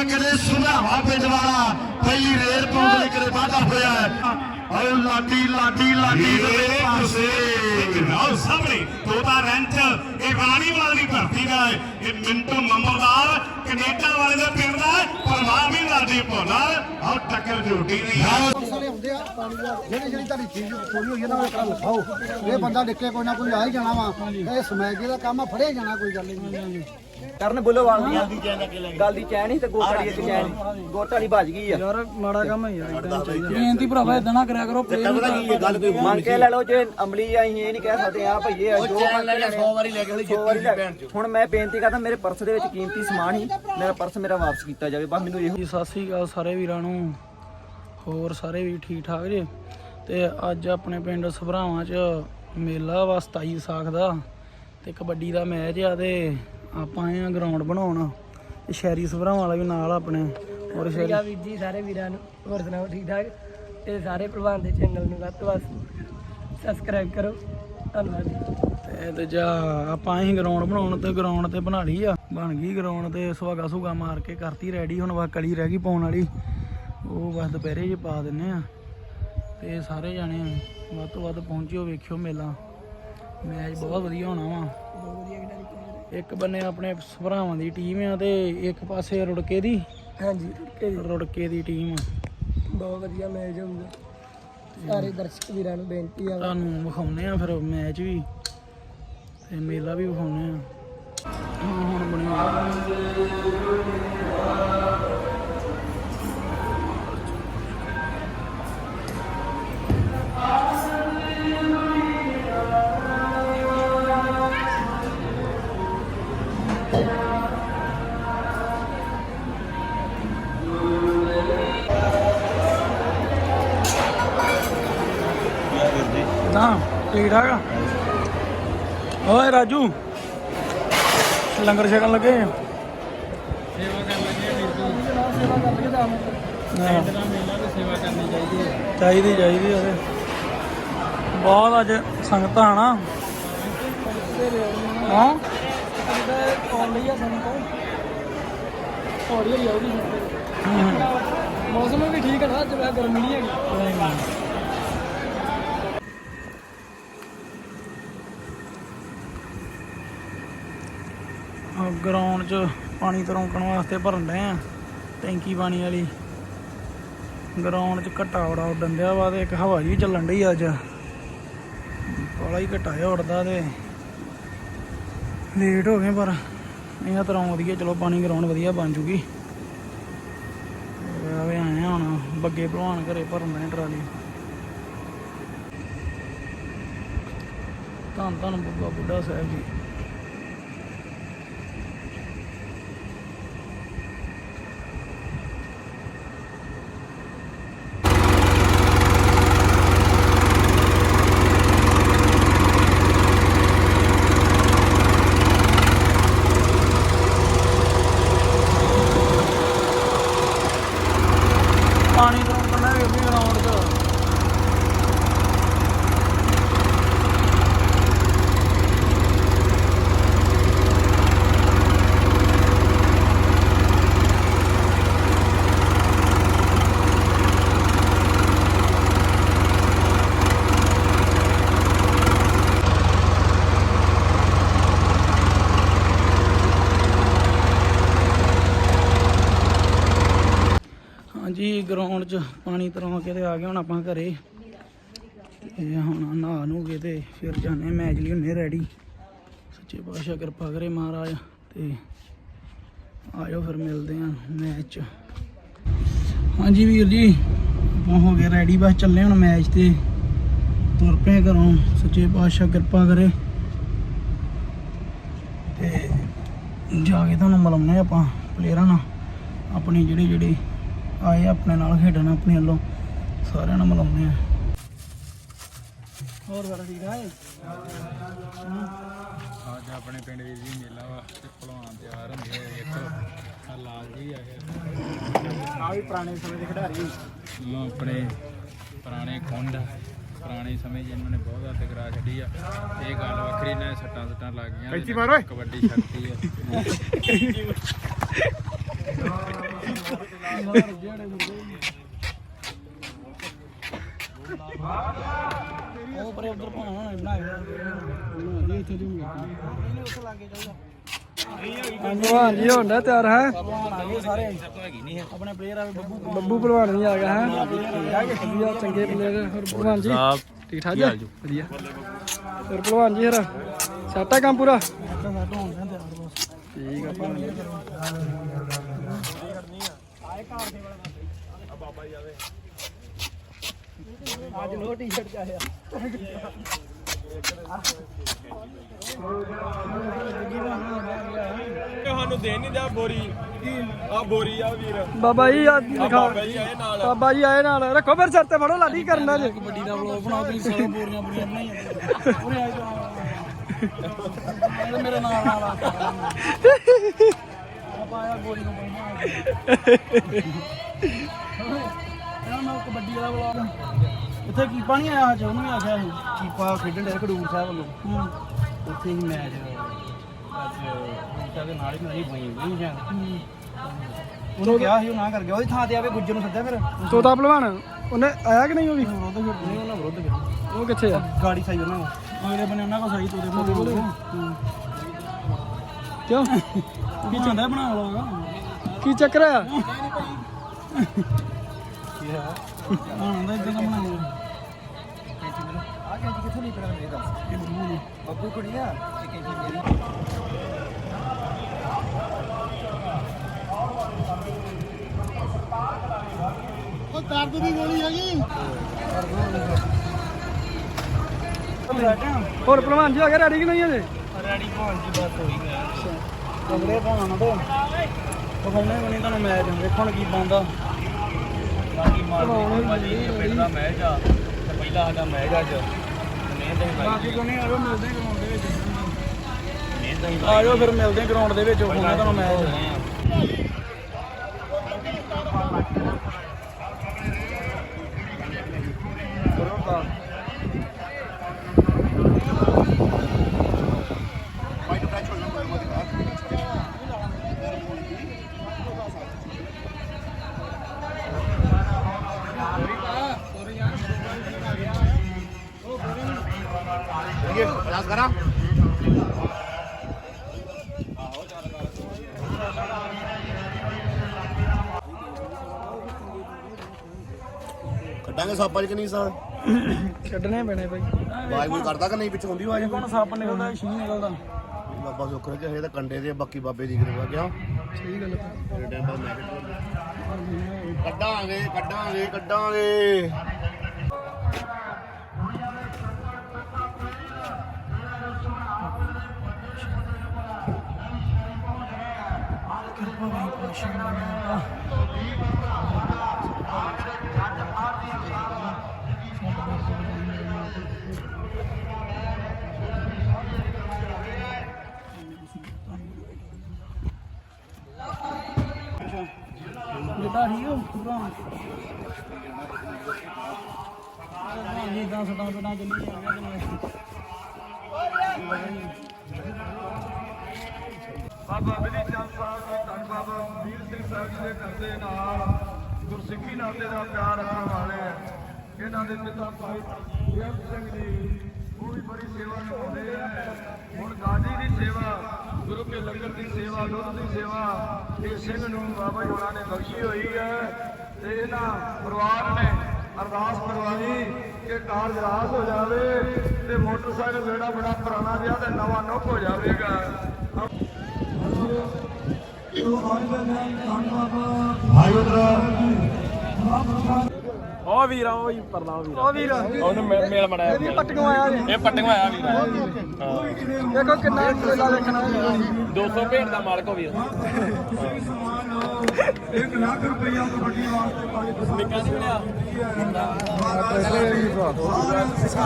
ਆ ਕਦੇ ਸੁਧਾਵਾ ਪਿੰਡ ਵਾਲਾ ਪਹਿਲੀ ਰੇਲ ਪਾਉਣ ਲਈ ਕਦੇ ਵਾਧਾ ਹੋਇਆ ਹੈ। ਓ ਲਾਡੀ ਲਾਡੀ ਲਾਡੀ ਦੇ ਪਾਸੇ। ਨਾਲ ਸਾਹਮਣੇ ਤੋਤਾ ਰੈਂਚ ਇਹ ਰਾਣੀਵਾਲ ਦੀ ਧਰਤੀ ਦਾ ਹੈ। ਇਹ ਮਿੰਟੂ ਮੰਮਰਦਾਰ ਕੈਨੇਡਾ ਵਾਲੇ ਦੇ ਪਿੰਡ ਦਾ ਪਰਵਾਹ ਵੀ ਲਾਡੀ ਭੋਲਾ ਆਹ ਟੱਕਰ ਝੂਟੀ ਦੀ। ਹੈ ਸਾਰੇ ਹੁੰਦੇ ਆ ਪਾਣੀ ਦਾ ਜਿਹੜੀ ਜਿਹੜੀ ਤੁਹਾਡੀ ਚੀਜ਼ ਚੋਰੀ ਹੋਈ ਹੈ ਨਾ ਉਹ ਇੱਕ ਲਿਖਾਓ ਇਹ ਬੰਦਾ ਡਿੱਕੇ ਕੋਈ ਨਾ ਕੋਈ ਆ ਹੀ ਜਾਣਾ ਵਾ। ਇਹ ਸਮੈਕ ਦਾ ਕੰਮ ਆ ਫੜੇ ਜਾਣਾ ਕੋਈ ਗੱਲ ਨਹੀਂ। ਕਰਨ ਬੁੱਲੋਵਾਲ ਦੀ ਗੱਲ ਦੀ ਚੈਨ ਹੀ ਤੇ ਗੋਟਾੜੀ ਇੱਕ ਚੈਨ ਗੋਟਾੜੀ ਭੱਜ ਗਈ ਆ। ਯਾਰ ਮਾੜਾ ਕੰਮ ਹੈ ਯਾਰ ਇਦਾਂ ਚਾਹੀਦਾ। ਬੇਨਤੀ ਭਰਾਵਾ ਇਦਾਂ ਨਾ ਕਰਿਆ ਕਰੋ ਪਲੀਜ਼ ਮੰਗ ਕੇ ਲੈ ਲਓ ਜੇ ਅਮਲੀ ਆ ਅਸੀਂ ਇਹ ਨਹੀਂ ਕਹਿ ਸਕਦੇ ਆ ਭਈਏ ਆ ਜੋ ਲੈ 100 ਵਾਰੀ ਲੈ ਕੇ ਹਲੀ ਜਿੱਤੀ ਹੁਣ ਮੈਂ ਬੇਨਤੀ ਕਰਦਾ ਮੇਰੇ ਪਰਸ ਦੇ ਵਿੱਚ ਕੀਮਤੀ ਸਮਾਨ ਸੀ ਮੇਰਾ ਪਰਸ ਮੇਰਾ ਵਾਪਸ ਕੀਤਾ ਜਾਵੇ ਬਸ ਮੈਨੂੰ ਇਹੋ ਜੀ ਸਤਿ ਸ੍ਰੀ ਅਕਾਲ ਸਾਰੇ ਵੀਰਾਂ ਨੂੰ। ਹੋਰ ਸਾਰੇ ਵੀ ਠੀਕ ਠਾਕ ਜੇ? ਤੇ ਅੱਜ ਆਪਣੇ ਪਿੰਡ ਸਭਰਾਵਾਂ 'ਚ ਮੇਲਾ ਵਾ 27 ਵਿਸਾਖ ਦਾ ਤੇ ਕਬੱਡੀ ਦਾ ਮੈਚ ਆ ਤੇ ਆਪਾਂ ਆਏ ਆ ਗਰਾਊਂਡ ਬਣਾਉਣ ਤੇ ਸ਼ਹਿਰੀ ਸਭਰਾਵਾਂ ਵਾਲਾ ਵੀ ਨਾਲ ਆਪਣੇ। ਹੋਰ ਸ਼ਹਿਰੀ ਵੀਰ ਜੀ ਸਾਰੇ ਵੀਰਾਂ ਨੂੰ ਹੋਰ ਸੁਣਾਓ ਠੀਕ ਠਾਕ? ਤੇ ਸਾਰੇ ਪ੍ਰਵਾਨ ਦੇ ਚੈਨਲ ਨੂੰ ਵੱਧ ਤੋਂ ਵੱਧ ਸਬਸਕ੍ਰਾਈਬ ਕਰੋ। ਧੰਨਵਾਦ। ਜੀ ਤੇ ਦੂਜਾ ਆਪਾਂ ਅਸੀਂ ਗਰਾਊਂਡ ਬਣਾਉਣ ਤੇ ਗਰਾਊਂਡ ਤੇ ਬਣਾ ਲਈ ਆ। ਬਣ ਗਈ ਗਰਾਊਂਡ ਤੇ ਸੁਹਾਗਾ ਸੁਗਾ ਮਾਰ ਕੇ ਕਰਤੀ ਰੈਡੀ ਹੁਣ ਵਾ ਕਲੀ ਰਹਿ ਗਈ ਪਾਉਣ ਵਾਲੀ। ਉਹ ਬਸ ਦੁਪਹਿਰੇ ਜੇ ਪਾ ਦਿੰਨੇ ਆ। ਤੇ ਸਾਰੇ ਜਾਣੇ ਵੱਧ ਤੋਂ ਵੱਧ ਪਹੁੰਚਿਓ ਵੇਖਿਓ ਮੇਲਾ। ਮੈਚ ਬਹੁਤ ਵਧੀਆ ਹੋਣਾ ਵਾ। ਇੱਕ ਬੰਨੇ ਆਪਣੇ ਭਰਾਵਾਂ ਦੀ ਟੀਮ ਆ ਤੇ ਇੱਕ ਪਾਸੇ ਰੁੜਕੇ ਦੀ। ਹਾਂਜੀ ਰੁਕੇ ਜੀ। ਰੁੜਕੇ ਦੀ ਟੀਮ ਬਹੁਤ ਵਧੀਆ ਮੈਚ ਹੁੰਦਾ। ਸਾਰੇ ਦਰਸ਼ਕ ਵੀਰਾਂ ਨੂੰ ਬੇਨਤੀ ਆ। ਤੁਹਾਨੂੰ ਵਿਖਾਉਨੇ ਆ ਫਿਰ ਮੈਚ ਵੀ ਤੇ ਮੇਲਾ ਵੀ ਵਿਖਾਉਨੇ ਆ। ਹਾਂ, ਹੁਣ ਬਣਿਆ। ਠੀਕ ਠਾਕ ਆ? ਓਏ ਰਾਜੂ। ਲੰਗਰ ਛਕਣ ਲੱਗੇ? ਆ ਸੇਵਾ ਕਰਨ ਲੱਗੇ ਚਾਹੀਦੀ ਚਾਹੀਦੀ ਉਹਦੇ ਬਹੁਤ ਅੱਜ ਸੰਗਤਾਂ ਆਣਾ ਹਾਂ? ਲਈ ਆ ਸਾਨੂੰ ਤੋਂ ਹੌਲੀ ਹੌਲੀ ਆਉਗੀ ਮੌਸਮ ਵੀ ਠੀਕ ਹੈ ਨਾ ਅੱਜ ਗਰਮੀ ਨਹੀਂ ਹੈਗੀ ਗਰਾਊਂਡ 'ਚ ਪਾਣੀ ਤਰੋਂਕਣ ਵਾਸਤੇ ਭਰਨ ਡਏ ਆ। ਟੈਂਕੀ ਪਾਣੀ ਵਾਲੀ। ਗਰਾਊਂਡ 'ਚ ਘਟਾ ਉੜਾ ਉੱਡਣ ਡਿਆ ਵਾ ਤੇ ਇੱਕ ਹਵਾ ਜੀ ਚੱਲਣ ਡਈ ਅੱਜ। ਬੜਾ ਹੀ ਘਟਾ ਜਿਹਾ ਉੱਡਦਾ ਤੇ ਲੇਟ ਹੋ ਗਏ ਪਰ ਇਹ ਤਰ੍ਹਾਂ ਵਧੀਆ, ਚਲੋ ਪਾਣੀ ਗਰਾਊਂਡ ਵਧੀਆ ਬਣ ਜੂਗੀ। ਆਵੇ ਆਏ ਹੁਣ ਬੱਗੇ ਭਲਵਾਨ ਘਰੇ ਭਰਨ ਡਏ ਟਰਾਲੀ। ਧੰਨ ਧੰਨ ਬੁੱਗਾ ਬੁੱਢਾ ਸਾਹਿਬ ਜੀ ਪਾਣੀ ਤੋਂ ਕੰਨਾ ਵੀ ਵੀ ਗਰਾਊਂਡ 'ਚ ਹਾਂਜੀ ਗਰਾਊਂਡ 'ਚ ਪਾਣੀ ਤਰੋਂ ਕੇ ਤੇ ਆ ਗਏ ਹੁਣ ਆਪਾਂ ਘਰੇ। ਤੇ ਹੁਣ ਨਹਾ ਨੂੰ ਕੇ ਤੇ ਫਿਰ ਜਾਣੇ ਮੈਚ ਲਈ ਹੁੰਨੇ ਰੈਡੀ ਸੱਚੇ ਪਾਤਸ਼ਾਹ ਕਿਰਪਾ ਕਰੇ ਮਹਾਰਾਜ, ਤੇ ਆਜੋ ਫਿਰ ਮਿਲਦੇ ਆਂ ਮੈਚ ਹਾਂਜੀ ਵੀਰ ਜੀ ਹੋ ਗਏ ਰੈਡੀ ਬਸ ਚੱਲੇ ਹੁਣ ਮੈਚ ਤੇ। ਤੁਰ ਪਏ ਘਰੋਂ, ਸੱਚੇ ਪਾਤਸ਼ਾਹ ਕਿਰਪਾ ਕਰੇ। ਤੇ ਜਾ ਕੇ ਤੁਹਾਨੂੰ ਮਿਲਾਉਣੇ ਆਪਾਂ ਪਲੇਅਰਾਂ ਨਾਲ, ਆਪਣੇ ਜਿਹੜੇ ਜਿਹੜੇ ਆਏ ਆ ਆਪਣੇ ਨਾਲ ਖੇਡਣ ਆਪਣੇ ਵੱਲੋਂ। ਸਾਰਿਆਂ ਨੂੰ ਮਿਲਾਉਂਦੇ ਆ। ਹੋਰ ਬੜਾ ਠੀਕ ਹੈ ਅੱਜ ਆਪਣੇ ਪਿੰਡ ਵਿੱਚ ਵੀ ਮੇਲਾ ਵਾ ਤੇ ਭਲਵਾਨ ਤਿਆਰ ਹੁੰਦੇ ਆ ਇੱਕ ਆਹ ਲਾਲ ਜੀ ਆ ਗਿਆ ਆ ਵੀ ਪੁਰਾਣੇ ਸਮੇਂ ਦੇ ਖਿਡਾਰੀ। ਉਹ ਆਪਣੇ ਪੁਰਾਣੇ ਖੁੰਡ ਪੁਰਾਣੇ ਸਮੇਂ 'ਚ ਇਹਨਾਂ ਨੇ ਬਹੁਤ ਹੱਦ ਕਰਾ ਛੱਡੀ ਆ। ਇਹ ਗੱਲ ਵੱਖਰੀ ਨੇ ਸੱਟਾਂ ਸੱਟਾਂ ਲੱਗ ਗਈਆਂ ਕਬੱਡੀ ਛੱਡਤੀ ਆ। ਉਹ ਪਰੇ ਉਧਰ ਭਾਣਾ ਬਣਾਇਆ ਬਣਾ ਇੱਥੇ ਦੀ ਭਲਵਾਨ ਜੀ ਹੁੰਦਾ ਤਿਆਰ ਹੈ? ਭਲਵਾਨ ਆ ਗਏ ਸਾਰੇ ਆਪਣੇ ਪਲੇਅਰ ਆ ਬੱਬੂ ਬੱਬੂ ਭਲਵਾਨ ਵੀ ਆ ਗਿਆ ਹੈ। ਵਧੀਆ ਚੰਗੇ ਪਲੇਅਰ ਹੋਰ ਭਲਵਾਨ ਜੀ? ਠੀਕ ਠਾਕ ਜੀ? ਵਧੀਆ। ਹੋਰ ਭਲਵਾਨ ਜੀ ਹਰਾ ਸੱਟਾ ਕੰਮ ਪੂਰਾ? ਠੀਕ ਆ ਭਲਵਾਨ ਅੱਜ ਲੋ ਟੀ-ਸ਼ਰਟ ਚ ਆਇਆ ਬਾਬਾ ਜੀ ਆ ਲਿਖਾ ਬਾਬਾ ਜੀ ਆਏ ਨਾਲ। ਰੱਖੋ ਫਿਰ ਸਿਰ ਤੇ ਫੜੋ ਲਾਡੀ ਕਰਨਾ ਜੇ। ਕਬੱਡੀ ਦਾ ਵਲੋਗ ਬਣਾਓ ਤੁਸੀਂ ਸਾਲੇ ਬੋਰੀਆਂ ਬੋਰੀਆਂ ਬਣਾਈਆਂ। ਮੇਰੇ ਨਾਲ ਨਾਲ ਆ ਆਇਆ ਗੋਲੀ ਨੂੰ ਬਣਾਉਣਾ ਇਹਨਾਂ ਨਾਲ ਕਬੱਡੀ ਵਾਲਾ ਵਲੋਗ ਇੱਥੇ ਕੀ ਪਾਣੀ ਆਇਆ ਅੱਜ ਉਹਨੂੰ ਵੀ ਆਖਿਆ ਸੀ ਕੀਪਾ ਖੇਡਣ ਦੇ ਖਡੂਰ ਸਾਹਿਬ ਵੱਲੋਂ ਉੱਥੇ ਹੀ ਮੈਚ ਅੱਜ ਉਹਨਾਂ ਦੇ ਨਾਲ ਹੀ ਨਹੀਂ ਬਣੀ ਨਹੀਂ ਜਾਂ ਉਹਨੂੰ ਕਿਹਾ ਸੀ ਉਹ ਨਾ ਕਰ ਗਿਆ। ਉਹਦੀ ਥਾਂ ਤੇ ਆਵੇ ਗੁੱਜਰ ਨੂੰ ਸੱਦਿਆ ਫਿਰ। ਤੋਤਾ ਭਲਵਾਨ ਉਹਨੇ ਆਇਆ ਕਿ ਨਹੀਂ ਉਹ ਵੀ? ਵਿਰੋਧ ਫਿਰ ਨਹੀਂ ਉਹਨਾਂ ਵਿਰੋਧ ਫਿਰ ਉਹ ਕਿੱਥੇ ਆ? ਗਾੜੀ ਸਾਈ ਉਹਨਾਂ ਨੂੰ ਅਗਲੇ ਬੰਨੇ ਉਹਨਾਂ ਕੋ ਸਹੀ ਤੋਦੇ ਤੋਦੇ ਕੋਲੇ। ਕਿਉਂ? ਕੀ ਚੰਦਾ ਬਣਾ ਵਲੋਗ ਕੀ ਚੱਕਰ ਆ? ਹਾਂ ਦਾ ਇਦਾਂ ਦਾ ਬਣਾਉਂਦੇ ਆ ਕੈਂਚੀ ਕਿੱਥੋਂ ਨਹੀਂ ਕਰਾਂ ਇਹ ਦੱਸ ਬੱਬੂ ਕੁੜੀ ਆ ਇਹ ਕੈਂਚੀ ਮੇਰੀ ਉਹ ਦਰਦ ਦੀ ਗੋਲੀ ਹੈਗੀ ਹੋਰ ਭਲਵਾਨ ਜੀ ਆ ਗਏ ਰੈਡੀ ਕਿ ਨਹੀਂ ਹਜੇ ਕਮਰੇ ਪਾਉਣਾ ਤੇ ਉਹ ਕਹਿੰਦੇ ਬਣੀ ਤੁਹਾਨੂੰ ਮੈਚ ਵੇਖਣ ਕੀ ਪਾਉਂਦਾ ਬਾਕੀ ਕੋਈ ਨਹੀਂ ਆਜੋ ਮਿਲਦੇ ਗਰਾਊਂਡ ਦੇ ਵਿੱਚ। ਆਜੋ ਫਿਰ ਮਿਲਦੇ ਗਰਾਊਂਡ ਦੇ ਵਿੱਚ। ਹੋਣਾ ਤੁਹਾਨੂੰ ਮੈਚ ਕੱਢਾਂਗੇ ਸਾਪਾਂ ਚ ਕਿ ਨਹੀਂ ਸਾਂ? ਛੱਡਣੇ ਪੈਣੇ ਬਾਈ। ਆਵਾਜ਼ ਕੋਈ ਕਰਦਾ ਕਿ ਨਹੀਂ? ਪਿੱਛੋਂ ਆਉਂਦੀ ਆਵਾਜ਼? ਹੁਣ ਸੱਪ ਨਿਕਲਦਾ ਛੀ ਨਿਕਲਦਾ। ਬਾਬਾ ਸੁੱਖ ਰੱਖੇ ਇਹ ਤਾਂ ਕੰਡੇ ਦੇ ਬਾਕੀ ਬਾਬੇ ਦੀ ਕਿਰਪਾ ਕਿਉਂ? ਸਹੀ ਗੱਲ ਕਿਹਾ ਕੱਢਾਂਗੇ ਕੱਢਾਂਗੇ ਕੱਢਾਂਗੇ। ਜਿੱਦਾਂ ਠੀਕ ਹੋ ਪੂਰਾ ਜਿੱਦਾਂ ਸਦਾ ਸਦਾ ਚੱਲੀ ਜਾਂਦੀਆਂ ਤੈਨੂੰ ਬਾਬਾ ਬਿਲੀ ਚੰਦ ਸਾਹਿਬ ਜੀ ਧੰਨ ਬਾਬਾ ਵੀਰ ਸਿੰਘ ਸਾਹਿਬ ਜੀ ਦੇ ਘਰ ਨਾਲ ਗੁਰਸਿੱਖੀ ਨਾਤੇ ਦਾ ਪਿਆਰ ਰੱਖਣ ਵਾਲੇ ਆ। ਇਹਨਾਂ ਦੇ ਪਿਤਾ ਭਾਈ ਬੇਅੰਤ ਸਿੰਘ ਜੀ, ਉਹ ਵੀ ਬੜੀ ਸੇਵਾ ਨਿਭਾਉਂਦੇ ਆ ਹੁਣ ਗਾਜੀ ਦੀ ਸੇਵਾ, ਗੁਰੂ ਕੇ ਲੰਗਰ ਦੀ ਸੇਵਾ, ਦੁੱਧ ਦੀ ਸੇਵਾ, ਇਹ ਸਿੰਘ ਨੂੰ ਬਾਬਾ ਜੀ ਹੋਰਾਂ ਨੇ ਬਖਸ਼ੀ ਹੋਈ ਹੈ ਤੇ ਇਹਨਾਂ ਪਰਿਵਾਰ ਨੇ ਅਰਦਾਸ ਕਰਵਾਈ ਕਿ ਕਾਰਜ ਰਾਸ ਹੋ ਜਾਵੇ ਤੇ ਮੋਟਰਸਾਈਕਲ ਜਿਹੜਾ ਬੜਾ ਪੁਰਾਣਾ ਜਿਹਾ ਤੇ ਨਵਾਂ ਨੁੱਕ ਹੋ ਜਾਵੇਗਾ ਉਹ ਵੀਰ ਉਹਨੂੰ ਮੇਲ ਮੜਾਇਆ ਇਹ ਵੀ ਪੱਟੀਆਂ ਆਇਆ ਜੀ ਇਹ ਪੱਟੀਆਂ ਆਇਆ ਵੀਰ। ਦੇਖੋ ਕਿੰਨਾ ਮੇਲਾ ਦੇਖਣਾ 200 ਭੇਡ ਦਾ ਮਾਲਕ ਹੋ ਵੀਰ।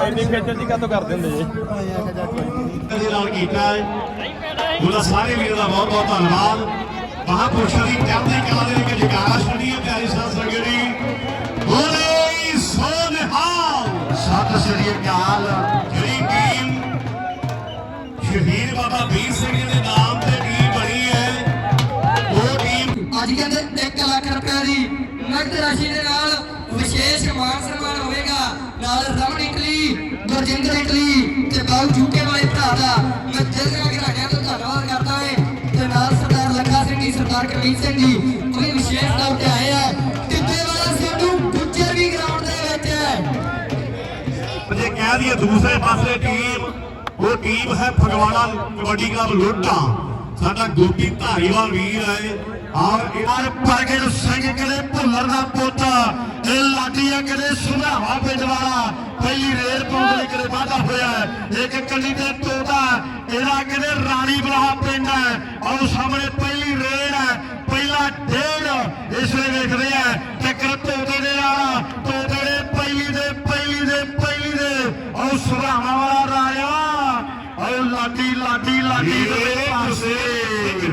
ਇੰਨੀ ਖੇਚਲ ਜੀ ਕਾਤੋਂ ਕਰਦੇ ਹੁੰਦੇ ਜੀ? ਦੇ ਨਾਲ ਕੀਤਾ ਹੈ। ਉਹਦਾ ਸਾਰੇ ਵੀਰਾਂ ਦਾ ਬਹੁਤ ਬਹੁਤ ਧੰਨਵਾਦ। ਮਹਾਪੁਰਸ਼ਾਂ ਦੀ ਚੜ੍ਹਦੀ ਕਲਾ ਦੇ ਵਿੱਚ ਜਗਾਰ ਛੱਡੀ ਹੈ ਪਿਆਰੀ ਸਾਧ ਸੰਗਤ ਜੀ ਬੋਲੇ ਸੋ ਨਿਹਾਲ ਸ੍ਰੀ ਅਕਾਲ। ਜਿਹੜੀ ਟੀਮ ਸ਼ਹੀਦ ਬਾਬਾ ਵੀਰ ਸਿੰਘ ਜੀ ਦੇ ਨਾਮ ਤੇ ਟੀਮ ਬਣੀ ਹੈ ਉਹ ਟੀਮ ਅੱਜ ਕਹਿੰਦੇ 1 ਲੱਖ ਰੁਪਏ ਦੀ ਨਕਦ ਰਾਸ਼ੀ ਦੇ ਨਾਲ ਵਿਸ਼ੇਸ਼ ਮਾਨ ਸਨਮਾਨ ਹੋਵੇਗਾ। ਨਾਲ ਰਮਣ ਇਟਲੀ ਗੁਰਜਿੰਦਰ ਇਟਲੀ ਤੇ ਬਾਉ ਝੂਕੇ ਵਾਲੇ ਭਰਾ ਦਾ ਮੈਂ ਦਿਲ ਸਰਦਾਰ ਕਰਮੀਤ ਸਿੰਘ ਜੀ ਉਹ ਵਿਸ਼ੇਸ਼ ਤੌਰ ਤੇ ਆਏ ਆ। ਟਿੱਬੇ ਵਾਲਾ ਸਿੱਧੂ ਗੁੱਜਰ ਵੀ ਗਰਾਊਂਡ ਦੇ ਵਿੱਚ ਹੈ। ਜੇ ਕਹਿ ਦਈਏ ਦੂਸਰੇ ਪਾਸੇ ਟੀਮ ਉਹ ਟੀਮ ਹੈ ਫਗਵਾੜਾ ਕਬੱਡੀ ਕਲੱਬ ਲੋਟਾ ਸਾਡਾ ਗੋਪੀ ਧਾਰੀਵਾਲ ਵੀਰ ਹੈ। ਔਰ ਇਹਨਾਂ ਪ੍ਰਗਟ ਸਿੰਘ ਕਦੇ ਭੁੱਲਰ ਦਾ ਪੋਤਾ ਇਹ ਲਾਡੀਆ ਕਦੇ ਸੁਧਾਵਾ ਪਿੰਡ ਵਾਲਾ, ਪਹਿਲੀ ਰੇਲ ਪਾਉਣ ਲਈ ਕਦੇ ਵਾਧਾ ਹੋਇਆ ਇੱਕ ਕੱਲੀ ਤੇ ਤੋਤਾ, ਇਹਦਾ ਕਦੇ ਰਾਣੀ ਬਲਾਹਾ ਪਿੰਡ ਹੈ। ਔਰ ਸਾਹਮਣੇ ਪਹਿਲੀ ਰੇਲ ਹੈ, ਪਹਿਲਾ ਡੇਢ ਇਸ ਵੇਲੇ ਵੇਖਦੇ ਆ। ਟੱਕਰ ਤੋਤੇ ਦੇ ਨਾਲ, ਤੋਤੇ ਦੇ ਪਹਿਲੀ ਦੇ ਪਹਿਲੀ ਦੇ ਪਹਿਲੀ ਦੇ। ਔਰ ਸੁਧਾਵਾ ਵਾਲਾ ਰਾਜਾ ਲਾਡੀ ਲਾਡੀ ਲਾਡੀ ਦੇ ਪਾਸੇ।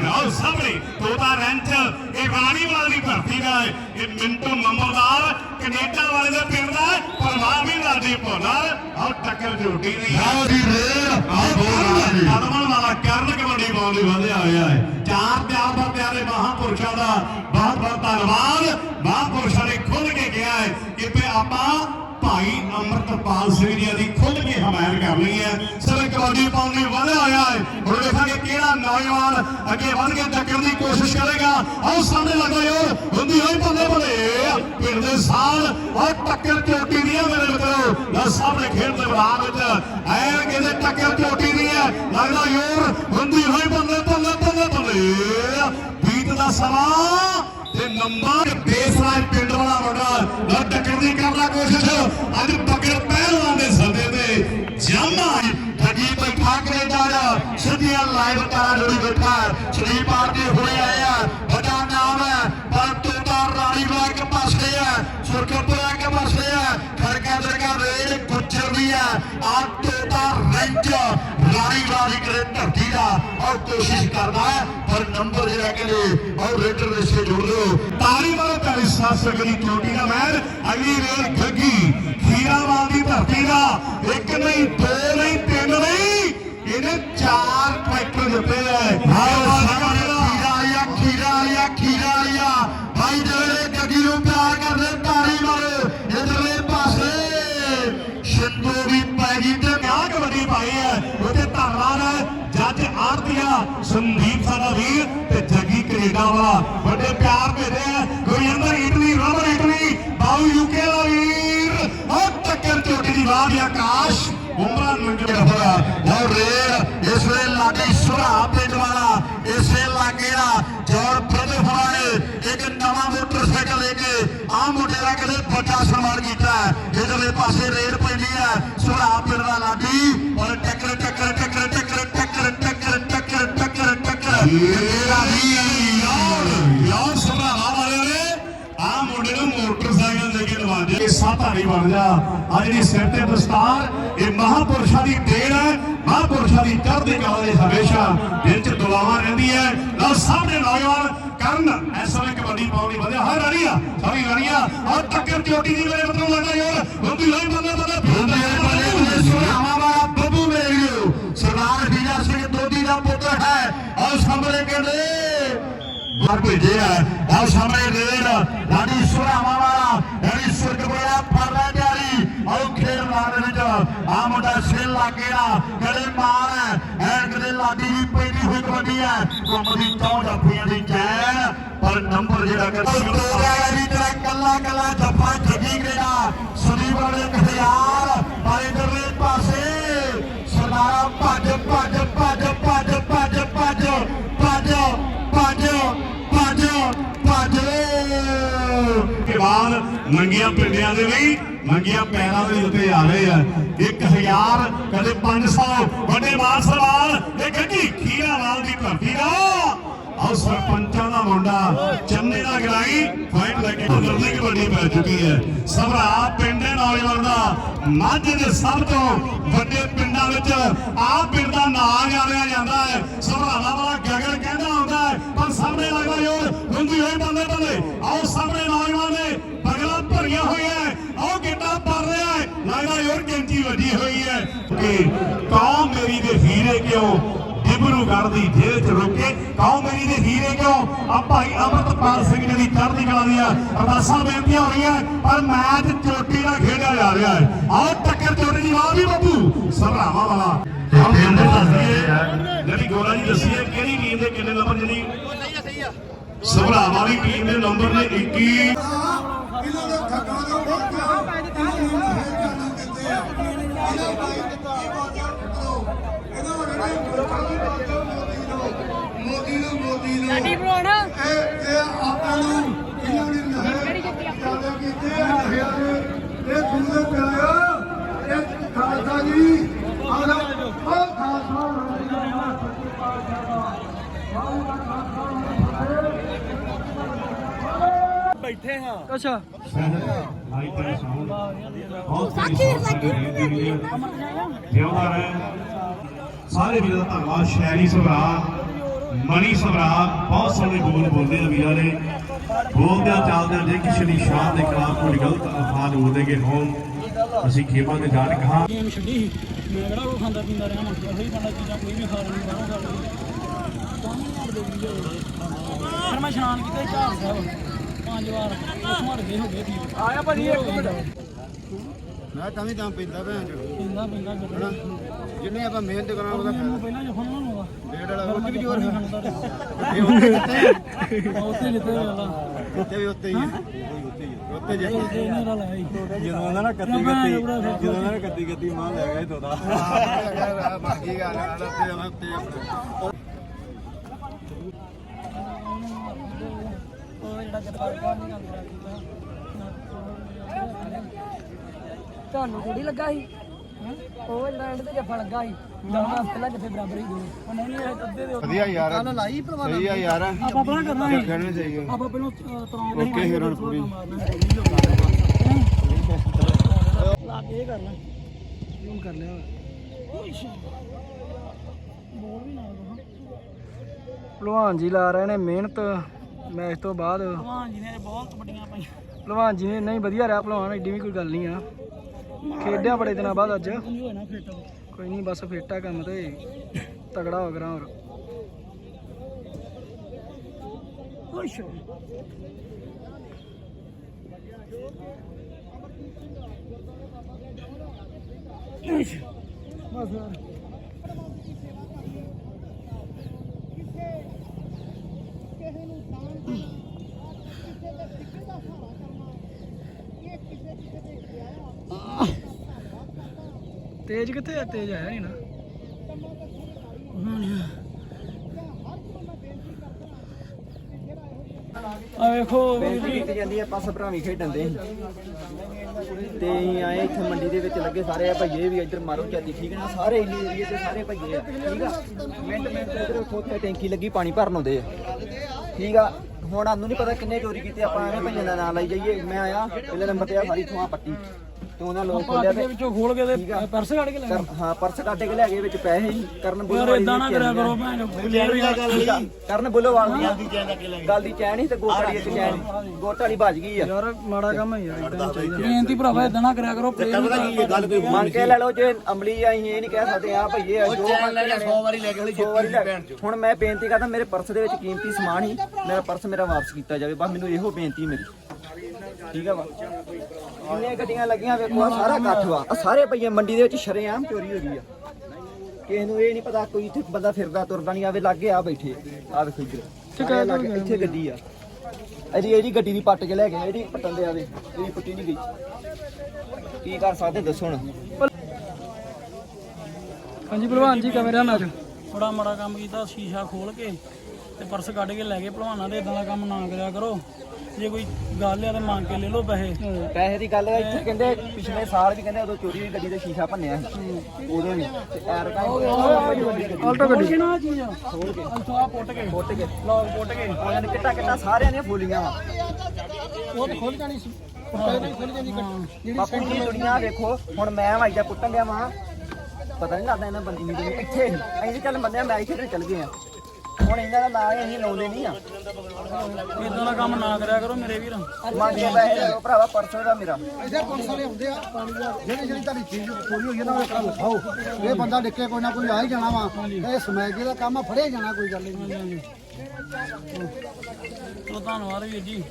ਆਓ ਸਾਹਮਣੇ। ਤੋਤਾ ਰੈਂਚ ਇਹ ਰਾਣੀ ਵਾਲੇ ਦੀ ਧਰਤੀ ਦਾ ਹੈ। ਇਹ ਮਿੰਟੂ ਮਮਰਦਾਰ ਕੈਨੇਡਾ ਵਾਲੇ ਦੇ ਪਿੰਡ ਦਾ ਪਰਵਾਹ ਵੀ ਲਾਡੀ ਭੋਲਾਲ ਆਓ ਟੱਕਰ ਝੋਟੀ ਦੀ। ਆਓ ਦੀ ਰੇਲ ਆਓ ਬੋਲ ਵਾਲਾ ਕਰਨ ਕਬੱਡੀ ਪਾਉਣ ਲਈ ਵਧਿਆ ਹੋਇਆ ਹੈ। ਚਾਰ ਪਿਆਰ ਦਾ ਪਿਆਰੇ ਮਹਾਪੁਰਸ਼ਾਂ ਦਾ ਬਹੁਤ ਬਹੁਤ ਧੰਨਵਾਦ ਮਹਾਪੁਰਸ਼ਾਂ ਨੇ ਖੁੱਲ ਕੇ ਕਿਹਾ ਹੈ ਕਿ ਵੀ ਆਪਾਂ ਭਾਈ ਅਮਰਤਪਾਲ ਸਿੰਘ ਜੀ ਦੀ ਖੁੱਲ ਕੇ ਹਮਾਇਤ ਕਰਨੀ ਹੈ। ਸਭ ਕਬੱਡੀ ਪਾਉਣ ਲਈ ਵਧਿਆ ਹੋਇਆ ਹੈ। ਹੁਣ ਵੇਖਾਂਗੇ ਕਿਹੜਾ ਨੌਜਵਾਨ ਅੱਗੇ ਵਧ ਕੇ ਟੱਕਰ ਦੀ ਕੋਸ਼ਿਸ਼ ਕਰੇਗਾ। ਆਓ ਸਾਹਮਣੇ ਲੱਗਦਾ ਯਾਰ ਹੁੰਦੀ ਹੋਈ ਬੱਲੇ ਬੱਲੇ ਪਿੰਡ ਦੇ ਸਾਲ ਔਰ ਟੱਕਰ ਚੋਟੀ ਦੀ ਹੈ ਮੇਰੇ ਮਿੱਤਰੋ। ਨਾ ਸਾਹਮਣੇ ਖੇਡ ਦੇ ਮੈਦਾਨ ਵਿੱਚ। ਐ ਕਹਿੰਦੇ ਟੱਕਰ ਚੋਟੀ ਦੀ ਹੈ ਲੱਗਦਾ ਯਾਰ ਹੁੰਦੀ ਹੋਈ ਬੱਲੇ ਬੱਲੇ ਬੱਲੇ ਬੱਲੇ ਬੀਤ ਦਾ ਸਮਾਂ ਤੇ ਨੰਬਰ ਬੇਸਰਾਜ ਪਿੰਡ ਵਾਲਾ ਮੁੰਡਾ ਨਾ ਟੱਕਰ ਦੀ ਕੋਸ਼ਿਸ਼। ਅੱਜ ਪਕੜ ਪਹਿਲਵਾਨ ਦੇ ਸੱਦੇ ਤੇ ਜਾਮਾ ਠੱਗੀ ਬੈਠਾ ਕੈਨੇਡਾ ਦਾ ਸਿੱਧੀਆਂ ਲਾਈਵ ਤਾਰਾ ਜੋੜੀ ਬੈਠਾ ਸ਼ਰੀਫ ਪਾਰਟੀ ਹੋਏ ਆਏ ਆ। ਵੱਡਾ ਨਾਮ ਹੈ, ਪਰ ਤੋਤਾ ਰਾਣੀ ਵਾਲਾ ਪਾਸੇ ਆ। ਸੁਰਖਪੁਰਾ ਇੱਕ ਦਰਗਾ ਰੇਲ ਦੀ ਹੈ ਆ। ਤੋਤਾ ਰੈਂਚ ਰਾਣੀ ਵਾਲਾ ਦੀ ਕਰੇ ਧਰਤੀ ਦਾ। ਔਰ ਕੋਸ਼ਿਸ਼ ਕਰਦਾ ਹੈ ਪਰ ਨੰਬਰ ਜਿਹੜਾ ਕਹਿੰਦੇ ਔਰ ਰੇਡਰ ਰਿਸ਼ਤੇ ਜੋੜ ਲਓ ਤਾਰੀ ਵਾਲਾ ਪਿਆਰੀ ਸਾਸਰ ਦੀ ਚੋਟੀ ਦਾ ਮੈਨ ਅਗਲੀ ਰੇਲ ਗੱਗੀ ਖੀਰਾਵਾਲ ਦੀ ਧਰਤੀ ਦਾ। ਇੱਕ ਨਹੀਂ ਦੋ ਨਹੀਂ ਤਿੰਨ ਨਹੀਂ। ਇਹਨੇ ਚਾਰ ਟਰੈਕਟਰ ਦਿੱਤੇ ਐ ਖੀਰਾ ਆਇਆ ਖੀਰਾ ਆਇਆ ਖੀਰਾ ਆਇਆ ਭਾਈ ਜਿਹੜੇ ਗੱਡੀ ਨੂੰ ਪਿਆਰ ਕਰਦੇ ਸੰਦੀਪ ਸਾਡਾ ਵੀਰ ਤੇ ਜੱਗੀ ਕੈਨੇਡਾ ਵਾਲਾ। ਵੱਡੇ ਪਿਆਰ ਭੇਜੇ ਆ ਗੁਰਿੰਦਰ ਇਟਲੀ ਰਬਰ ਇਟਲੀ ਬਾਉ ਯੂਕੇ ਦਾ ਵੀਰ। ਉਹ ਟੱਕਰ ਚੋਟੀ ਦੀ ਬਾਤ ਆਕਾਸ਼ ਉਮਰਾਂ ਮੰਗਿਆ ਹੋਇਆ। ਲਓ ਰੇਲ, ਇਸ ਵੇਲੇ ਲਾਡੀ ਸੁਰਾ ਪਿੰਡ ਵਾਲਾ, ਇਸੇ ਲਾਗੇ ਦਾ ਜੋਰ ਪ੍ਰਦੇ ਹੋਣਾ ਇੱਕ ਨਵਾਂ ਮੋਟਰਸਾਈਕਲ ਲੈ ਕੇ ਆ ਮੁੰਡੇ ਦਾ ਕਦੇ ਵੱਡਾ ਸਨਮਾਨ ਕੀਤਾ ਹੈ। ਇਧਰਲੇ ਪਾਸੇ ਰੇਲ ਪੈਂਦੀ ਹੈ, ਸੁਰਾ ਪਿੰਡ ਦਾ ਲਾਡੀ ਔਰ ਟੱਕਰ ਟੱਕਰ ਟੱਕਰ ਟੱਕਰ ਇਹ ਸਾਧਾਰੀ ਬਣ ਜਾ ਆ ਜਿਹੜੀ ਸਿਰ ਤੇ ਦਸਤਾਰ ਇਹ ਮਹਾਪੁਰਸ਼ਾਂ ਦੀ ਦੇਣ ਹੈ ਮਹਾਪੁਰਸ਼ਾਂ ਦੀ ਚੜ੍ਹਦੀ ਕਲਾ ਦੇ ਹਮੇਸ਼ਾ ਦਿਲ ਚ ਦੁਆਵਾਂ ਰਹਿੰਦੀਆਂ ਲਓ ਸਾਹਮਣੇ ਨੌਜਵਾਨ ਕਰਨ ਇਸ ਸਮੇਂ ਕਬੱਡੀ ਪਾਉਣੀ ਵਧਿਆ ਹਰ ਰਣੀਆ ਸਾਰੀ ਰਣੀਆ ਔਰ ਟੱਕਰ ਚੋਟੀ ਦੀ ਮੇਰੇ ਮਤਲਬ ਲੱਗਦਾ ਯਾਰ ਹੁੰਦੀ ਹੋਈ ਬੰਦੇ ਬੰਦੇ ਬੰਦੇ ਸੁਹਾਵਾ ਵਾਲਾ ਬੱਬੂ ਮੇਰੇ ਲਿਓ ਸਰਦਾਰ ਵੀਰਾ ਸਿੰਘ ਦੋਦੀ ਦਾ ਪੁੱਤਰ ਹੈ ਔਰ ਸਾਹਮਣੇ ਕਹਿੰਦੇ ਬਾਹਰ ਭੇਜਿਆ ਆਹ ਸਾਹਮਣੇ ਰੇਲ ਲਾਡੀ ਸੁਰਾਵਾ ਵਾਲਾ ਐਡੀ ਸੁਰਗ ਬੋਇਆ ਫਰਦਾ ਪਿਆਰੀ ਆਹ ਖੇਡ ਮਾਰ ਵਿੱਚ। ਆ ਮੁੰਡਾ ਸਿਰ ਲਾਗੇਗਾ ਕਦੇ ਮਾਰ ਹੈ। ਕਦੇ ਲਾਡੀ ਦੀ ਪੈਦੀ ਹੋਈ ਕਬੱਡੀ ਹੈ। ਘੁੰਮਦੀ ਚੌਂ ਡੱਫੀਆਂ ਦੀ ਚੈਨ। ਪਰ ਨੰਬਰ ਜਿਹੜਾ ਕਰ ਦੀ ਤਰ੍ਹਾਂ ਕੱਲਾ ਕੱਲਾ ਜੱਫਾ ਜੱਗੀ ਗਿਆ ਸੁਦੀ ਵਾਲੇ ਇੱਕ ਹਜ਼ਾਰ। ਪਰ ਇਧਰਲੇ ਪਾਸੇ। ਭੱਜ ਭੱਜ ਭੱਜ ਭੱਜ ਭੱਜ ਭੱਜ ਭੱਜ ਭੱਜ ਭੱਜ ਭੱਜ ਕੇ ਬਾਅਦ ਮੰਗੀਆਂ ਪਿੰਡਿਆਂ ਦੇ ਲਈ ਮੰਗੀਆਂ ਪੈਰਾਂ ਦੇ ਉੱਤੇ ਆ ਰਹੇ ਆ 1000 ਕਦੇ 500 ਵੱਡੇ ਮਾਨ ਸਵਾਲ ਇਹ ਗੱਡੀ ਖੀਰਾਵਾਲ ਦੀ ਧਰਤੀ ਦਾ ਆਹ ਸਰਪੰਚਾਂ ਦਾ ਮੁੰਡਾ ਚੰਨੇ ਪੁਆਇੰਟ ਲੈ ਕੇ ਉਧਰਲੀ ਕਬੱਡੀ ਪੈ ਚੁੱਕੀ ਹੈ। ਸਭਰਾ ਪਿੰਡ ਦੇ ਨੌਜਵਾਨ ਦਾ ਮਾਝੇ ਦੇ ਸਭ ਤੋਂ ਵੱਡੇ ਪਿੰਡਾਂ ਵਿੱਚ ਆਹ ਪਿੰਡ ਦਾ ਨਾਂ ਜਾਣਿਆ ਜਾਂਦਾ ਹੈ। ਸਭਰਾਵਾਂ ਵਾਲਾ ਗਗਨ ਕਹਿੰਦਾ ਹੁੰਦਾ ਹੈ, ਪਰ ਸਾਹਮਣੇ ਲੱਗਦਾ ਯੋਰ ਹੁੰਦੀ ਹੋਈ ਬੰਦੇ ਬੰਦੇ। ਆਓ ਸਾਹਮਣੇ ਨੌਜਵਾਨ ਨੇ ਬਗਲਾ ਭਰੀਆਂ ਹੋਈਆਂ ਆਓ ਗਿੱਟਾ ਪਰ ਰਿਹਾ ਹੈ। ਲੱਗਦਾ ਯੋਰ ਕੈਂਚੀ ਵੱਜੀ ਹੋਈ ਹੈ। ਕਿ ਕੌਮ ਮੇਰੀ ਦੇ ਹੀਰੇ ਕਿਉਂ ਡਿਬਰੂਗੜ੍ਹ ਦੀ ਜੇਲ੍ਹ 'ਚ ਰੋਕੇ। ਕੌਮ ਮੇਰੀ ਦੇ ਹੀਰੇ ਕਿਉਂ? ਆ ਭਾਈ ਅਮਰਤਪਾਲ ਸਿੰਘ ਜੀ ਦੀ ਚੜ੍ਹਦੀ ਕਲਾ ਦੀਆਂ ਅਰਦਾਸਾਂ ਬੇਨਤੀਆਂ ਹੋ ਰਹੀਆਂ ਪਰ ਮੈਚ ਚੋਟੀ ਨਾਲ ਖੇਡਿਆ ਜਾ ਰਿਹਾ ਹੈ। ਆਓ ਟੱਕਰ ਚੋਟੀ ਦੀ ਆਵਾਜ਼ ਵੀ ਬੱਬੂ ਸਭਰਾਵਾਂ ਵਾਲਾ। ਆਹ ਨੰਬਰ ਦੱਸ ਦਈਏ ਜਿਹੜੀ ਗੋਲਾ ਜੀ ਦੱਸੀ ਹੈ ਕਿਹੜੀ ਟੀਮ ਦੇ ਕਿੰਨੇ ਨੰਬਰ ਜਿਹੜੀ ਸਭਰਾ ਵਾਲੀ ਟੀਮ ਦੇ ਨੰਬਰ ਨੇ 21 ਮੋਦੀ ਨੂੰ ਮੋਦੀ ਨੂੰ ਸਾਡੀ ਬਣਾਉਣਾ। ਇਹ ਇਹ ਆਪਾਂ ਨੂੰ ਇਹਨਾਂ ਨੇ ਨਹਿਰ ਜ਼ਿਆਦਾ ਕੀਤੇ ਆ ਨਹਿਰ ਦੇ ਇਹ ਦੂਜੇ ਪਿਆਰਿਆ ਇਹ ਖਾਲਸਾ ਜੀ ਆਹ ਉਹ ਖਾਲਸਾ ਅੱਛਾ ਲਾਈਟ ਦਾ ਸਾਊਂਡ ਬਹੁਤ ਸਾਖੀ ਸਾਖੀ ਜਿਉਂਦਾ ਰਹੇ ਸਾਰੇ ਵੀਰਾਂ ਦਾ ਧੰਨਵਾਦ। ਸ਼ੈਰੀ ਸਭਰਾ ਮਣੀ ਸਭਰਾ ਬਹੁਤ ਸੋਹਣੇ ਬੋਲ ਬੋਲਦੇ ਆ ਵੀਰਾਂ ਨੇ। ਬੋਲਦਿਆਂ ਚੱਲਦਿਆਂ ਜੇ ਕਿਸੇ ਦੀ ਸ਼ਾਨ ਦੇ ਖਿਲਾਫ ਕੋਈ ਗਲਤ ਅਲਫਾਜ਼ ਬੋਲਦੇਗੇ ਹੋਣ। ਅਸੀਂ ਖੇਮਾਂ ਦੇ ਜਾਣ ਕਹਾ ਗੇਮ ਛੱਡੀ ਸੀ। ਮੈਂ ਕਿਹੜਾ ਉਹ ਖਾਂਦਾ ਪੀਂਦਾ ਰਿਹਾ ਮੈਂ ਉਹੀ ਬੰਦਾ ਚੀਜ਼ਾਂ ਕੋਈ ਵੀ ਖਾ ਲੈਣੀ ਬਾਹਰੋਂ ਖਾ ਲੈਣੀ ਫਿਰ ਮੈਂ ਇਸ਼ਨਾਨ ਕੀਤਾ ਝਾੜ ਸਾਹਿਬ ਪੰਜ ਵਾਰ। ਉਥੋਂ ਹਟ ਗਏ ਹੋ ਗਏ ਠੀਕ ਆਇਆ ਭਾਜੀ ਇੱਕ ਮਿੰਟ। ਮੈਂ ਤਾਂ ਵੀ ਤਾਂ ਪੈਂਦਾ ਭੈਣ ਚੋ ਪੀਂਦਾ ਪੀਂਦਾ ਜਿੰਨੇ ਆਪਾਂ ਮਿਹਨਤ ਕਰਾਂਗੇ ਉਹਦਾ ਮੈਨੂੰ ਪਹਿਲਾਂ ਜਫਨ ਨਾ ਹੋਗਾ ਡੇਢ ਵਾਲਾ ਉਹ ਵੀ ਜ਼ੋਰ ਹੈ। ਇਹ ਉੱਥੇ ਜਿੱਤੇ ਉੱਥੇ ਜਿੱਤੇ ਵਾਲਾ ਉੱਤੇ ਵੀ ਹੀ ਹੈ। ਹੀ ਹੈ। ਜੇ ਉੱਥੇ ਇਹਨਾਂ ਦਾ ਲਾਇਆ ਸੀ ਜਦੋਂ ਉਹਨਾਂ ਨਾਲ ਕੱਤੀ ਕੱਤੀ ਜਦੋਂ ਉਹਨਾਂ ਨਾਲ ਕੱਤੀ ਕੱਤੀ ਮਾਂ ਲੈ ਗਿਆ ਤੋਦਾ ਬਾਕੀ ਗੱਲ ਨਾਲ ਉੱਤੇ ਮੈਂ ਉੱਤੇ ਆਪਣਾ ਉਹ ਜਿਹੜਾ ਗਰਬਾਰ ਨਹੀਂ ਕਰਦਾ ਕੀਤਾ ਤੁਹਾਨੂੰ ਥੋੜੀ ਲੱਗਾ ਸੀ? ਉਹ ਜਿਹੜਾ ਐਂਡ ਤੇ ਜੱਫਾ ਲੱਗਾ ਸੀ ਦਸ ਪਹਿਲਾਂ ਜੱਫੇ ਬਰਾਬਰ ਹੀ ਗਏ। ਉਹ ਨਹੀਂ ਨਹੀਂ ਇਹ ਅੱਧੇ ਦੇ ਵਧੀਆ ਯਾਰ। ਕੱਲ ਲਾਈ ਭਲਵਾਨ ਸਹੀ ਆ ਯਾਰ। ਆਪਾਂ ਪਹਿਲਾਂ ਕਰਨਾ ਸੀ। ਕਹਿਣਾ ਚਾਹੀਏ ਆਪਾਂ ਪਹਿਲਾਂ ਤਰਾਉਂ ਦੇ ਓਕੇ ਹੀਰੋ ਪੂਰੀ। ਲਾ ਕੇ ਇਹ ਕਰ ਲੈ ਜ਼ੂਮ ਕਰ ਲਿਆ ਬੋਲ ਵੀ ਨਾ ਦੋ ਭਲਵਾਨ ਜੀ ਲਾ ਰਹੇ ਨੇ ਮਿਹਨਤ। ਮੈਚ ਤੋਂ ਬਾਅਦ ਭਗਵਾਨ ਜੀ ਨੇ ਬਹੁਤ ਵੱਡੀਆਂ ਪਾਈਆਂ। ਭਲਵਾਨ ਜੀ ਨੇ ਨਹੀਂ ਵਧੀਆ ਰਿਹਾ ਭਲਵਾਨ ਐਡੀ ਵੀ ਕੋਈ ਗੱਲ ਨਹੀਂ ਆ। ਖੇਡਿਆ ਬੜੇ ਦਿਨਾਂ ਬਾਅਦ ਅੱਜ। ਨਹੀਂ ਹੋਇਆ ਨਾ ਫਿੱਟ ਕੋਈ ਨਹੀਂ ਬਸ ਫਿੱਟ ਆ ਕੰਮ ਤੇ। ਤਗੜਾ ਹੋ ਗਿਆ ਹੋਰ। ਅੱਛਾ ਬਸ ਯਾਰ। ਤੇਜ ਕਿੱਥੇ ਆ? ਤੇਜ ਆਇਆ ਨਹੀਂ ਨਾ। ਆ। ਵੇਖੋ ਬੇਨਤੀ ਕੀਤੀ ਜਾਂਦੀ ਹੈ ਆਪਾਂ ਸਭਰਾਵੀ ਖੇਡਣ ਦੇ। ਤੇ ਅਸੀਂ ਆਏ ਇੱਥੇ ਮੰਡੀ ਦੇ ਵਿੱਚ ਲੱਗੇ ਸਾਰੇ ਆ, ਭਈਏ ਵੀ ਇੱਧਰ ਮਾਰੋ ਚਾਤੀ ਠੀਕ ਨਾ? ਸਾਰੇ ਇੰਨੇ ਏਰੀਏ ਤੇ ਸਾਰੇ ਭਈਏ ਆ, ਠੀਕ ਆ? ਮਿੰਟ ਮਿੰਟ ਤੇ ਇੱਧਰ ਉੱਥੇ ਟੈਂਕੀ ਲੱਗੀ, ਪਾਣੀ ਭਰਨ ਆਉਂਦੇ ਆ। ਠੀਕ ਆ? ਹੁਣ ਸਾਨੂੰ ਨਹੀਂ ਪਤਾ ਕਿੰਨੇ ਚੋਰੀ ਕੀਤੇ, ਆਪਾਂ ਐਵੇਂ ਭਈਆਂ ਦਾ ਨਾਂ ਲਈ ਜਾਈਏ। ਮੈਂ ਆਇਆ, ਪਹਿਲੇ ਨੰਬਰ ਤੇ ਆ, ਸਾਰੀ ਥੂਆ ਪੱਟੀ। ਤੇ ਉਹਨਾਂ ਲੋਕ ਖੋਲਿਆ ਦੇ ਤੇ ਵਿੱਚੋਂ ਖੋਲ ਕੇ ਤੇ ਪਰਸ ਕੱਢ ਕੇ ਲੈ ਕਰ- ਹਾਂ ਪਰਸ ਕੱਢ ਕੇ ਲੈ ਗਏ ਵਿੱਚ ਪੈਸੇ ਸੀ ਕਰਨ ਬੋਲੋ ਯਾਰ ਇਦਾਂ ਨਾ ਕਰਿਆ ਕਰੋ ਭੈਣ। ਚੋ। ਕਰਨ ਬੋਲੋ ਵਾਲ ਦੀ ਗੱਲ ਦੀ ਚੈਨ ਹੀ ਤੇ ਗੋਟ ਵਾਲੀ ਇੱਕ ਚੈਨ ਗੋਟ ਵਾਲੀ ਭੱਜ ਗਈ ਆ। ਯਾਰ ਮਾੜਾ ਕੰਮ ਹੈ ਯਾਰ ਇਦਾਂ ਨਹੀਂ ਚਾਹੀਦਾ। ਬੇਨਤੀ ਭਰਾਵਾ ਇਦਾਂ ਨਾ ਕਰਿਆ ਕਰੋ ਪਲੇਅਰ ਮੰਨ ਕੇ ਲੈ ਲਓ ਜੇ ਅਮਲੀ ਆ ਅਸੀਂ ਇਹ ਨਹੀਂ ਕਹਿ ਸਕਦੇ ਆ ਭਈਏ ਆ ਜੋ ਲੈ ਗਿਆ 100 ਵਾਰੀ ਲੈ ਕੇ ਹਲੀ ਜਿੱਤੀ ਹੁਣ ਮੈਂ ਬੇਨਤੀ ਕਰਦਾ ਮੇਰੇ ਪਰਸ ਦੇ ਵਿੱਚ ਕੀਮਤੀ ਸਮਾਨ ਸੀ ਮੇਰਾ ਪਰਸ ਮੇਰਾ ਵਾਪਸ ਕੀਤਾ ਜਾਵੇ ਬਸ ਮੈਨੂੰ ਇਹੋ ਬੇਨਤੀ ਮੇਰੀ। ਠੀਕ ਆ ਵਾ। ਇੰਨੀਆਂ ਗੱਡੀਆਂ ਲੱਗੀਆਂ ਵੇਖੋ ਆ ਸਾਰਾ ਇਕੱਠ ਵਾ। ਆ ਸਾਰੇ ਭਈਏ ਮੰਡੀ ਦੇ ਵਿੱਚ ਸ਼ਰੇਆਮ ਚੋਰੀ ਹੋ ਗਈ ਆ। ਕਿਸੇ ਨੂੰ ਇਹ ਨਹੀਂ ਪਤਾ ਕੋਈ ਇੱਥੇ ਬੰਦਾ ਫਿਰਦਾ ਤੁਰਦਾ ਨਹੀਂ ਆਵੇ ਲੱਗੇ ਆ ਬੈਠੇ। ਆ ਵੇਖੋ ਇੱਧਰ। ਇੱਥੇ ਗੱਡੀ ਆ। ਇਹਦੀ ਇਹਦੀ ਗੱਡੀ ਦੀ ਪੱਟ ਕੇ ਲੈ ਗਏ ਇਹਦੀ ਪੱਟਣ ਦੇ ਆਵੇ ਇਹਦੀ ਪੁੱਟੀ ਨਹੀਂ ਗਈ। ਕੀ ਕਰ ਸਕਦੇ ਦੱਸੋ ਹੁਣ। ਹਾਂਜੀ ਭਲਵਾਨ ਜੀ ਕਿਵੇਂ ਰਿਹਾ ਮੈਚ ਬੜਾ ਮਾੜਾ ਕੰਮ ਕੀਤਾ ਸ਼ੀਸ਼ਾ ਖੋਲ ਕੇ ਤੇ ਪਰਸ ਕੱਢ ਕੇ ਲੈ ਗਏ ਭਲਵਾਨਾਂ ਦੇ ਇਦਾਂ ਦਾ ਕੰਮ ਨਾ ਕਰਿਆ ਕਰੋ। ਜੇ ਕੋਈ ਗੱਲ ਆ ਤੇ ਮੰਗ ਕੇ ਲੈ ਲਓ ਪੈਸੇ। ਪੈਸੇ ਦੀ ਗੱਲ ਹੈ ਇੱਥੇ ਕਹਿੰਦੇ ਪਿਛਲੇ ਸਾਲ ਵੀ ਕਹਿੰਦੇ ਉਦੋਂ ਚੋਰੀ ਹੋਈ ਗੱਡੀ ਦਾ ਸ਼ੀਸ਼ਾ ਭੰਨਿਆ ਸੀ। ਉਦੋਂ ਵੀ ਤੇ ਐਰਕਾ ਆਲਟੋ ਗੱਡੀ ਕਿਹਨਾਂ ਚੀਜ਼ ਆ? ਖੋਲ ਕੇ। ਅਲਥੋ ਆ ਪੁੱਟ ਕੇ। ਫੁੱਟ ਕੇ। ਲੌਗ ਪੁੱਟ ਕੇ। ਉਹਨਾਂ ਨੇ ਕਿੱਟਾ ਕਿੱਟਾ ਸਾਰਿਆਂ ਦੀਆਂ ਫੋਲੀਆਂ ਵਾ। ਉਹ ਤਾਂ ਖੁੱਲ ਜਾਣੀ ਸੀ। ਪਹਿਲਾਂ ਹੀ ਖੁੱਲ ਜਾਂਦੀ ਗੱਡੀ। ਬਾਪੂ ਜੀ ਦੁਨੀਆ ਵੇਖੋ ਹੁਣ ਮੈਂ ਵਾਈ ਦਾ ਪੁੱਟਣ ਗਿਆ ਵਾਂ ਪਤਾ ਨਹੀਂ ਲੱਗਦਾ ਇਹਨਾਂ ਬੰਦੀ ਨੂੰ ਇੱਥੇ ਅਸੀਂ ਚੱਲ ਬੰਦੇ ਮੈਂ ਇੱਥੇ ਚੱਲ ਗਏ ਆ। ਹੁਣ ਇਹਨਾਂ ਦਾ ਨਾਂ ਹੀ ਅਸੀਂ ਲਾਉਂਦੇ ਨਹੀਂ ਆ। ਇਦਾਂ ਦਾ ਕੰਮ ਨਾ ਕਰਿਆ ਕਰੋ ਮੇਰੇ ਵੀਰ। ਮੰਨ ਕੇ ਪੈਸੇ ਲੈ ਲਓ ਭਰਾਵਾ ਪਰਸੋਂ ਦਾ ਮੇਰਾ। ਇੱਥੇ ਪੁਲਿਸ ਵਾਲੇ ਆਉਂਦੇ ਆ। ਜਿਹੜੀ ਜਿਹੜੀ ਤੁਹਾਡੀ ਚੀਜ਼ ਚੋਰੀ ਹੋਈ ਹੈ ਨਾ ਉਹ ਕਰ ਲਿਖਾਓ ਇਹ ਬੰਦਾ ਡਿੱਕੇ ਕੋਈ ਨਾ ਕੋਈ ਆ ਹੀ ਜਾਣਾ ਵਾ। ਇਹ ਸਮੈਕ ਦਾ ਕੰਮ ਆ ਫੜੇ ਜਾਣਾ ਕੋਈ ਗੱਲ ਨਹੀਂ। ਚਲੋ ਧੰਨਵਾਦ ਵੀਰ ਜੀ।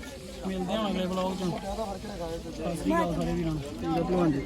ਮਿਲਦੇ ਹਾਂ ਅਗਲੇ ਵਲੌਗ ਚ। ਸਤਿ ਸ਼੍ਰੀ ਅਕਾਲ ਸਾਰੇ ਵੀਰਾਂ ਨੂੰ। ਠੀਕ ਹੈ ਭਲਵਾਨ ਜੀ।